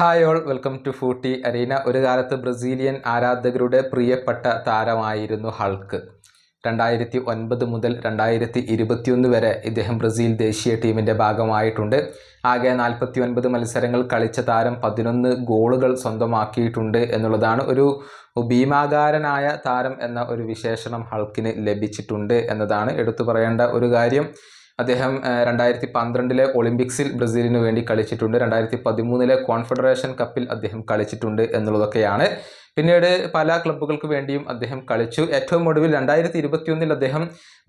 Hi all welcome to footy arena. ഒരു കാലത്ത് Brazilian ആരാധകരുടെ പ്രിയപ്പെട്ട താരമായിരുന്നു ഹൾക്ക്. രണ്ടായിരത്തി ഒൻപത് മുതൽ രണ്ടായിരത്തി ഇരുപത്തിയൊന്ന് വരെ ഇദ്ദേഹം ബ്രസീൽ ദേശീയ ടീമിന്റെ ഭാഗമായിട്ടുണ്ട്. ആകെ നാൽപ്പത്തി ഒൻപത് മത്സരങ്ങൾ കളിച്ച താരം പതിനൊന്ന് ഗോളുകൾ സ്വന്തമാക്കിയിട്ടുണ്ട് എന്നുള്ളതാണ് ഒരു ഭീമാകാരനായ താരം എന്ന ഒരു വിശേഷണം ഹൾക്കിന് ലഭിച്ചിട്ടുണ്ട് എന്നതാണ് എടുത്തു പറയേണ്ട ഒരു കാര്യം. അദ്ദേഹം രണ്ടായിരത്തി പന്ത്രണ്ടിലെ ഒളിമ്പിക്സിൽ ബ്രസീലിന് വേണ്ടി കളിച്ചിട്ടുണ്ട്. രണ്ടായിരത്തി പതിമൂന്നിലെ കോൺഫെഡറേഷൻ കപ്പിൽ അദ്ദേഹം കളിച്ചിട്ടുണ്ട് എന്നുള്ളതൊക്കെയാണ്. പിന്നീട് പല ക്ലബ്ബുകൾക്ക് വേണ്ടിയും അദ്ദേഹം കളിച്ചു. ഏറ്റവും ഒടുവിൽ രണ്ടായിരത്തി ഇരുപത്തിയൊന്നിൽ അദ്ദേഹം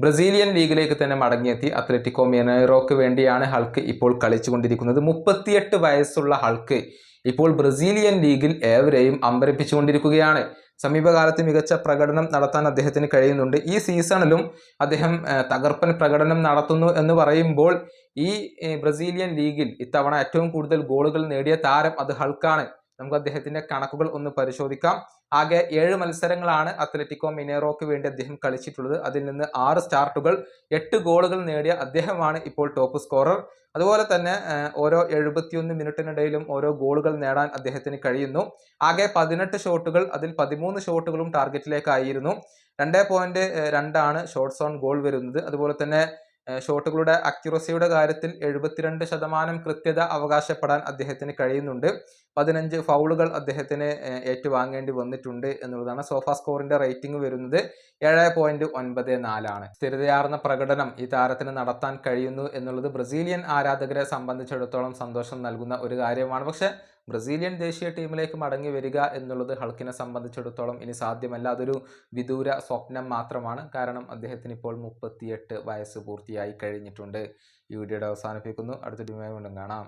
ബ്രസീലിയൻ ലീഗിലേക്ക് തന്നെ മടങ്ങിയെത്തി. അത്ലറ്റിക്കോ മെനേറോക്ക് വേണ്ടിയാണ് ഹൾക്ക് ഇപ്പോൾ കളിച്ചുകൊണ്ടിരിക്കുന്നത്. മുപ്പത്തിയെട്ട് വയസ്സുള്ള ഹൾക്ക് ഇപ്പോൾ ബ്രസീലിയൻ ലീഗിൽ ഏവരെയും അമ്പരപ്പിച്ചുകൊണ്ടിരിക്കുകയാണ്. സമീപകാലത്ത് മികച്ച പ്രകടനം നടത്താൻ അദ്ദേഹത്തിന് കഴിയുന്നുണ്ട്. ഈ സീസണിലും അദ്ദേഹം തകർപ്പൻ പ്രകടനം നടത്തുന്നു എന്ന് പറയുമ്പോൾ ഈ ബ്രസീലിയൻ ലീഗിൽ ഇത്തവണ ഏറ്റവും കൂടുതൽ ഗോളുകൾ നേടിയ താരം അത് ഹൾക്കാണ്. നമുക്ക് അദ്ദേഹത്തിന്റെ കണക്കുകൾ ഒന്ന് പരിശോധിക്കാം. ആകെ ഏഴ് മത്സരങ്ങളാണ് അത്ലറ്റിക്കോ മിനേറോക്ക് വേണ്ടി അദ്ദേഹം കളിച്ചിട്ടുള്ളത്. അതിൽ നിന്ന് ആറ് സ്റ്റാർട്ടുകൾ എട്ട് ഗോളുകൾ നേടിയ അദ്ദേഹമാണ് ഇപ്പോൾ ടോപ്പ് സ്കോറർ. അതുപോലെ തന്നെ ഓരോ എഴുപത്തിയൊന്ന് മിനിറ്റിനിടയിലും ഓരോ ഗോളുകൾ നേടാൻ അദ്ദേഹത്തിന് കഴിയുന്നു. ആകെ പതിനെട്ട് ഷോട്ടുകൾ അതിൽ പതിമൂന്ന് ഷോട്ടുകളും ടാർഗറ്റിലേക്കായിരുന്നു. രണ്ട് പോയിന്റ് രണ്ടാണ് ഷോർട്ട്സ് ഓൺ ഗോൾ വരുന്നത്. അതുപോലെ തന്നെ ഷോട്ടുകളുടെ അക്യുറസിയുടെ കാര്യത്തിൽ എഴുപത്തിരണ്ട് ശതമാനം കൃത്യത അവകാശപ്പെടാൻ അദ്ദേഹത്തിന് കഴിയുന്നുണ്ട്. പതിനഞ്ച് ഫൗളുകൾ അദ്ദേഹത്തിന് ഏറ്റുവാങ്ങേണ്ടി വന്നിട്ടുണ്ട് എന്നുള്ളതാണ് സോഫ സ്കോറിന്റെ റേറ്റിംഗ് വരുന്നത് ഏഴ് പോയിന്റ് ഒൻപത് നാലാണ്. സ്ഥിരതയാർന്ന പ്രകടനം ഈ താരത്തിന് നടത്താൻ കഴിയുന്നു എന്നുള്ളത് ബ്രസീലിയൻ ആരാധകരെ സംബന്ധിച്ചിടത്തോളം സന്തോഷം നൽകുന്ന ഒരു കാര്യമാണ്. പക്ഷെ ബ്രസീലിയൻ ദേശീയ ടീമിലേക്ക് മടങ്ങി വരിക എന്നുള്ളത് ഹൾക്കിനെ സംബന്ധിച്ചിടത്തോളം ഇനി സാധ്യമല്ല. അതൊരു വിദൂര സ്വപ്നം മാത്രമാണ്. കാരണം അദ്ദേഹത്തിന് ഇപ്പോൾ മുപ്പത്തിയെട്ട് വയസ്സ് പൂർത്തിയായി കഴിഞ്ഞിട്ടുണ്ട്. ഈ വീഡിയോയുടെ അവസാനിപ്പിക്കുന്നു. അടുത്ത ടീമായി വീണ്ടും കാണാം.